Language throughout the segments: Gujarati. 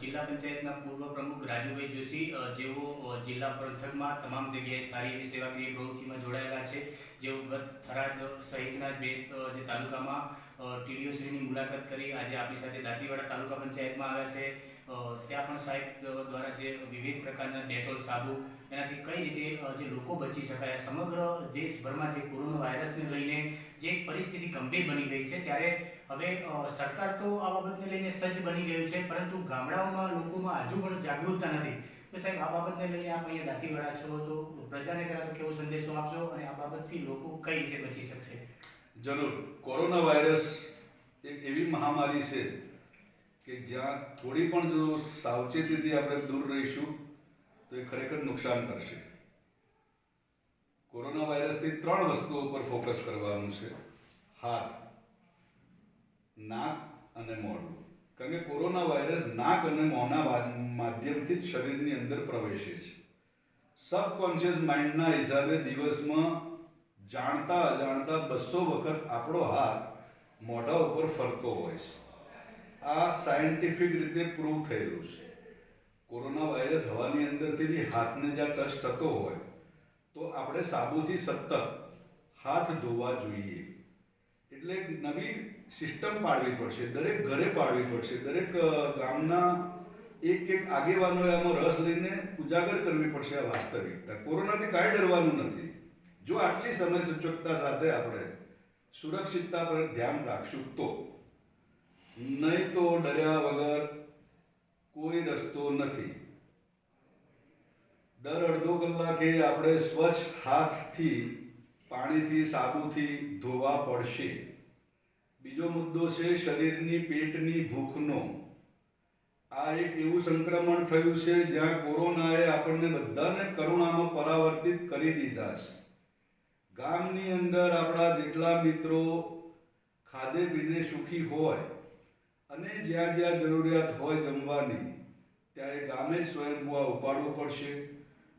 જિલ્લા પંચાયતના પૂર્વ પ્રમુખ રાજુભાઈ જોશી જેઓ જિલ્લા પંથકમાં તમામ જગ્યાએ સારી એવી સેવાકીય પ્રવૃત્તિમાં જોડાયેલા છે. જેઓ ગત થરાદ સહિતના બે જે તાલુકામાં ટીડીઓ શ્રીની મુલાકાત કરી. આજે આપણી સાથે દાંતીવાડા તાલુકા પંચાયતમાં આવ્યા છે. ત્યાં પણ સાહેબ દ્વારા જે વિવિધ પ્રકારના ડેટોલ સાબુ, એનાથી કઈ રીતે જે લોકો બચી શકાય સમગ્ર દેશભરમાં જે કોરોના વાયરસને લઈને જે પરિસ્થિતિ ગંભીર બની ગઈ છે, ત્યારે હવે સરકાર તો આ બાબતને લઈને સજ્જ બની ગયું છે, પરંતુ ગામડાઓમાં લોકોમાં હજુ પણ જાગૃતતા નથી. તો સાહેબ, આ બાબતને લઈને આપ અહીંયા દાંતીવાડા છો, તો પ્રજાને કદાચ કેવો સંદેશો આપશો અને આ બાબતથી લોકો કઈ રીતે બચી શકશે? જરૂર કોરોના વાયરસ એક એવી મહામારી છે કે જ્યાં થોડી પણ જો સાવચેતીથી આપણે દૂર રહીશું, તો એ ખરેખર નુકસાન કરશે. કોરોના વાયરસથી ત્રણ વસ્તુઓ પર ફોકસ કરવાનું છે. હાથ, નાક અને મોઢું. કારણ કે કોરોના વાયરસ નાક અને મોંના માધ્યમથી જ શરીરની અંદર પ્રવેશે છે. સબકોન્શિયસ માઇન્ડના હિસાબે દિવસમાં જાણતા અજાણતા બસો વખત આપણો હાથ મોઢા ઉપર ફરતો હોય છે. આ સાયન્ટિફિક રીતે પ્રૂવ થયેલું છે. કોરોના વાયરસ હવાની અંદરથી બી હાથને જ્યાં ટચ થતો હોય, તો આપણે સાબુથી સતત હાથ ધોવા જોઈએ. એટલે નવી સિસ્ટમ પાડવી પડશે, દરેક ઘરે પાડવી પડશે, દરેક ગામના એક એક આગેવાનોએ આમાં રસ લઈને ઉજાગર કરવી પડશે આ વાસ્તવિકતા. કોરોનાથી કાંઈ ડરવાનું નથી. જો આટલી સમય સૂચકતા સાથે આપણે સુરક્ષિતતા પર ધ્યાન રાખશું તો? નહીં તો ડર્યા વગર કોઈ રસ્તો નથી. દર અડધો કલાકે આપણે સ્વચ્છ હાથથી, પાણીથી, સાબુથી ધોવા પડશે. બીજો મુદ્દો છે શરીરની પેટની ભૂખનો. આ એક એવું સંક્રમણ થયું છે જ્યાં કોરોનાએ આપણને બધાને કરુણામાં પરાવર્તિત કરી દીધા છે. ગામની અંદર આપણા જેટલા મિત્રો ખાધે પીધે સુખી હોય અને જ્યાં જ્યાં જરૂરિયાત હોય જમવાની ત્યાં એ ગામે જ સ્વયંભૂઆ ઉપાડવું પડશે.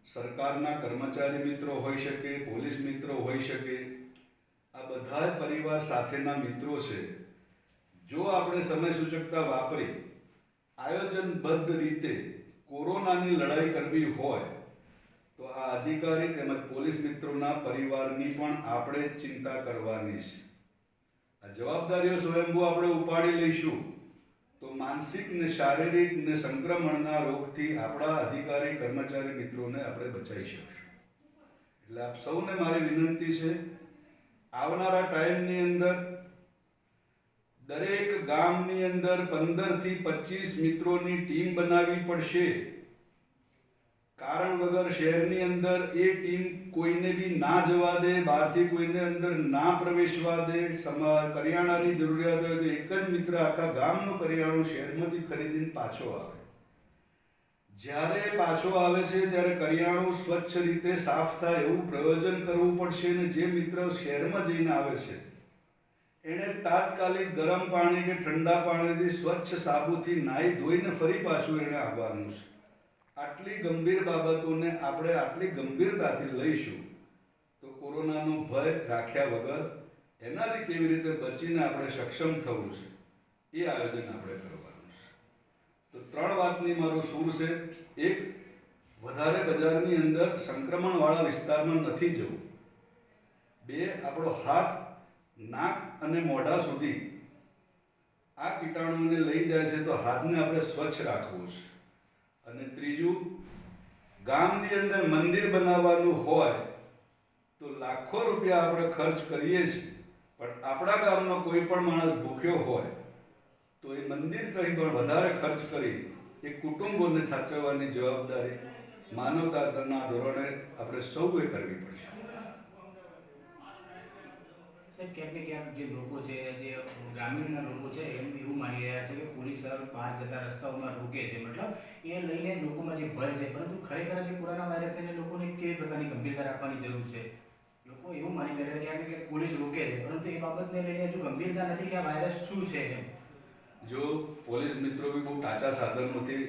સરકારના કર્મચારી મિત્રો હોઈ શકે, પોલીસ મિત્રો હોઈ શકે. આ બધા પરિવાર સાથેના મિત્રો છે. જો આપણે સમય સૂચકતા વાપરી, આયોજનબદ્ધ રીતે કોરોનાની લડાઈ કરવી હોય તો આ અધિકારી તેમજ પોલીસ મિત્રોના પરિવારની પણ આપણે ચિંતા કરવાની છે. આ જવાબદારીઓ સ્વયંભૂ આપણે ઉપાડી લઈશું. તો માનસિક ને શારીરિક ને સંક્રમણના રોગથી આપણા અધિકારી, કર્મચારી મિત્રોને આપણે બચાવી શકશું. એટલે આપ સૌને મારી વિનંતી છે, આવનારા ટાઈમની અંદર દરેક ગામની અંદર પંદરથી પચીસ મિત્રોની ટીમ બનાવવી પડશે. કારણ વગર શહેરની અંદર એ ટીમ કોઈને બી ના જવા દે, બહારથી કોઈને અંદર ના પ્રવેશવા દે કરિયાણાની જરૂરિયાત હોય તો એક જ મિત્ર આખા ગામનું કરિયાણું શહેરમાંથી ખરીદીને પાછો આવે. જ્યારે પાછો આવે છે ત્યારે કરિયાણું સ્વચ્છ રીતે સાફ થાય એવું પ્રયોજન કરવું પડશે અને જે મિત્ર શહેરમાં જઈને આવે છે. એણે તાત્કાલિક ગરમ પાણી કે ઠંડા પાણીથી સ્વચ્છ સાબુથી નાહી ધોઈને ફરી પાછું એણે આવવાનું છે. આટલી ગંભીર બાબતોને આપણે આટલી ગંભીરતાથી લઈશું, તો કોરોનાનો ભય રાખ્યા વગર એનાથી કેવી રીતે બચીને આપણે સક્ષમ થવું છે, એ આયોજન આપણે કરવાનું છે. તો ત્રણ વાતની મારો સૂર છે. એક, વધારે બજારની અંદર સંક્રમણવાળા વિસ્તારમાં નથી જવું. બે, આપણો હાથ, નાક અને મોઢા સુધી આ કીટાણુને લઈ જાય છે તો હાથને આપણે સ્વચ્છ રાખવું છે. અને ત્રીજું, ગામની અંદર મંદિર બનાવવાનું હોય તો લાખો રૂપિયા આપણે ખર્ચ કરીએ છીએ. પણ આપણા ગામનો કોઈ પણ માણસ ભૂખ્યો હોય તો એ મંદિર કંઈ પણ વધારે ખર્ચ કરી એ કુટુંબોને સાચવવાની જવાબદારી માનવતાના ધોરણે આપણે સૌએ કરવી પડશે. સાહેબ ક્યાંક જે લોકો છે, જે ગ્રામીણના લોકો છે, એમ એવું માની રહ્યા છે કે પોલીસ બહાર જતા રસ્તાઓમાં રોકે છે. મતલબ એ લઈને લોકોમાં જે ભય છે, પરંતુ ખરેખર જે કોરોના વાયરસ એને લોકોને કેવી પ્રકારની ગંભીરતા રાખવાની જરૂર છે? લોકો એવું માની રહ્યા છે ક્યાંક ને પોલીસ રોકે છે, પરંતુ એ બાબતને લઈને હજુ ગંભીરતા નથી કે આ વાયરસ શું છે એમ. જો પોલીસ મિત્રો બી બહુ ટાચા સાધનોથી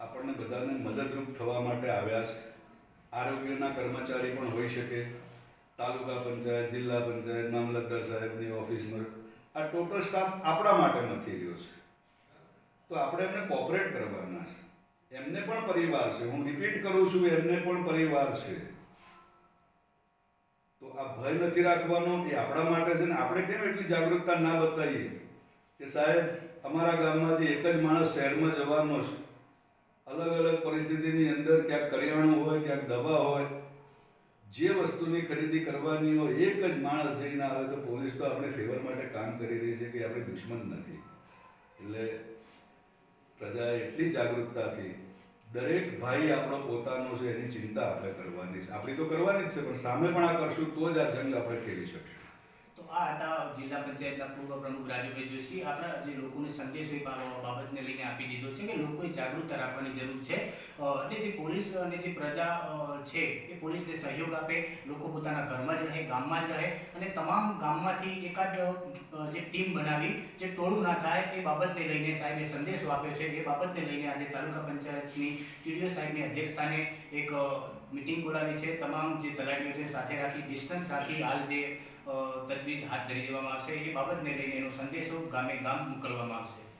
આપણને બધાને મદદરૂપ થવા માટે આવ્યા છે, આરોગ્યના કર્મચારી પણ હોઈ શકે તાલુકા પંચાયત, જિલ્લા પંચાયત, મામલતદાર સાહેબની ઓફિસમાં. આ ટોટલ સ્ટાફ આપણા માટે નથી રહ્યો છે. તો આપણે એમને કોપરેટ કરવાના છે. એમને પણ પરિવાર છે. હું રિપીટ કરું છું, એમને પણ પરિવાર છે. તો આ ભય નથી રાખવાનો, એ આપણા માટે છે ને આપણે કેમ એટલી જાગૃતતા ના બતાવીએ? કે સાહેબ, અમારા ગામમાંથી એક જ માણસ શહેરમાં જવાનો છે. અલગ અલગ પરિસ્થિતિની અંદર ક્યાંક કરિયાણું હોય, ક્યાંક દવા હોય જે વસ્તુની ખરીદી કરવાની હોય, એક જ માણસ જઈને આવે તો પોલીસ તો આપણે ફેવર માટે કામ કરી રહી છે કે આપણે દુશ્મન નથી. એટલે પ્રજાએ એટલી જાગૃતતાથી દરેક ભાઈ આપણો પોતાનો છે, એની ચિંતા આપણે કરવાની છે. આપણી તો કરવાની જ છે, પણ સામે પણ આ કરશું તો જ આ જંગ આપણે ખેલી શકશું. તો આ હતા જિલ્લા પંચાયતના પૂર્વ પ્રમુખ રાજુભાઈ જોશી આપણા જે લોકોને સંદેશો બાબતને લઈને આપી દીધો છે કે લોકોએ જાગૃતતા રાખવાની જરૂર છે. અને જે પોલીસ અને જે પ્રજા છે એ પોલીસને સહયોગ આપે, લોકો પોતાના ઘરમાં જ રહે, ગામમાં જ રહે અને તમામ ગામમાંથી એકાદ જે ટીમ બનાવી, જે ટોળું ના થાય એ બાબતને લઈને સાહેબે સંદેશો આપ્યો છે. એ બાબતને લઈને આજે તાલુકા પંચાયતની ટીડીઓ સાહેબની અધ્યક્ષસ્થાને એક મિટિંગ બોલાવી છે. તમામ જે તલાટીઓ છે સાથે રાખી, ડિસ્ટન્સ રાખી, હાલ જે તજવીજ હાથ ધરી દેવામાં આવશે. એ બાબતને લઈને એનો સંદેશો ગામે ગામ મોકલવામાં આવશે.